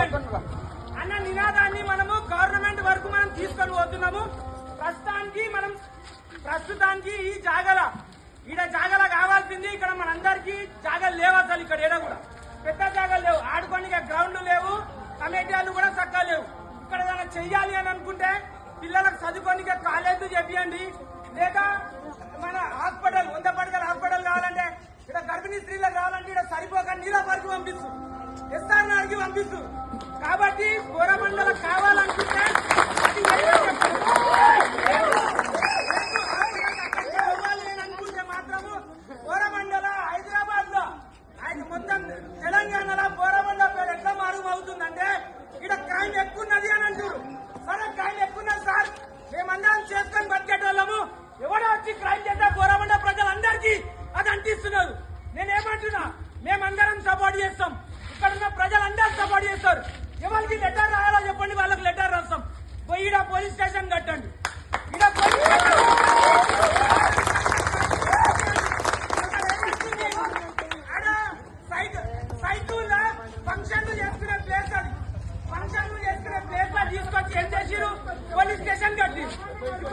అన్న నినాదాన్ని మనము గవర్నమెంట్ వరకు మనం తీసుకొని పోతున్నాము. ప్రస్తుతానికి మనం ప్రస్తుతానికి ఈ జాగల ఈడ జాగల కావాల్సింది ఇక్కడ మనందరికీ జాగలు లేవు అసలు ఇక్కడ ఏడా కూడా. పెద్ద జాగలు లేవు. ఆడుకోనికి గ్రౌండ్లు లేవు. కమిటీలు కూడా చక్కగా లేవు. ఇక్కడ ఏదైనా చెయ్యాలి అని అనుకుంటే పిల్లలకు చదువుకోనికి కాలేజ్ చెప్పియండి లేదా మన హాస్పిటల్ వంద పడగల హాస్పిటల్ కావాలంటే ఇక్కడ గర్భిణీ స్త్రీలకు కావాలంటే ఇక్కడ సరిపోక నీళ్ళ వరకు పంపిస్తూ. ఎస్ఆర్ నాడికి పంపిస్తూ. కాబట్టి కోరమండలం కావాలనుకుంటే అది అనుకుంటే మాత్రము కోరమండల హైదరాబాద్లో ఆయన మొత్తం తెలంగాణలో కోరమండల పేరు ఎట్లా మారు అవుతుందంటే ఇక్కడ క్రైమ్ ఎక్కువున్నది అని అంటారు సరే క్రైమ్ ఎక్కువ ఉన్నది సార్. మేమందరం చేసుకొని బతికేటోళ్ళము. ఎవడో వచ్చి క్రైమ్ చేస్తే కోరమండ ప్రజలందరికీ అది అంటిస్తున్నారు. నేనేమంటున్నా? మేమందరం సపోర్ట్ చేస్తాం. ఇక్కడ ఉన్న ప్రజలందరూ సపోర్ట్ చేస్తారు. ఎవరికి లెటర్ రాయాలో చెప్పండి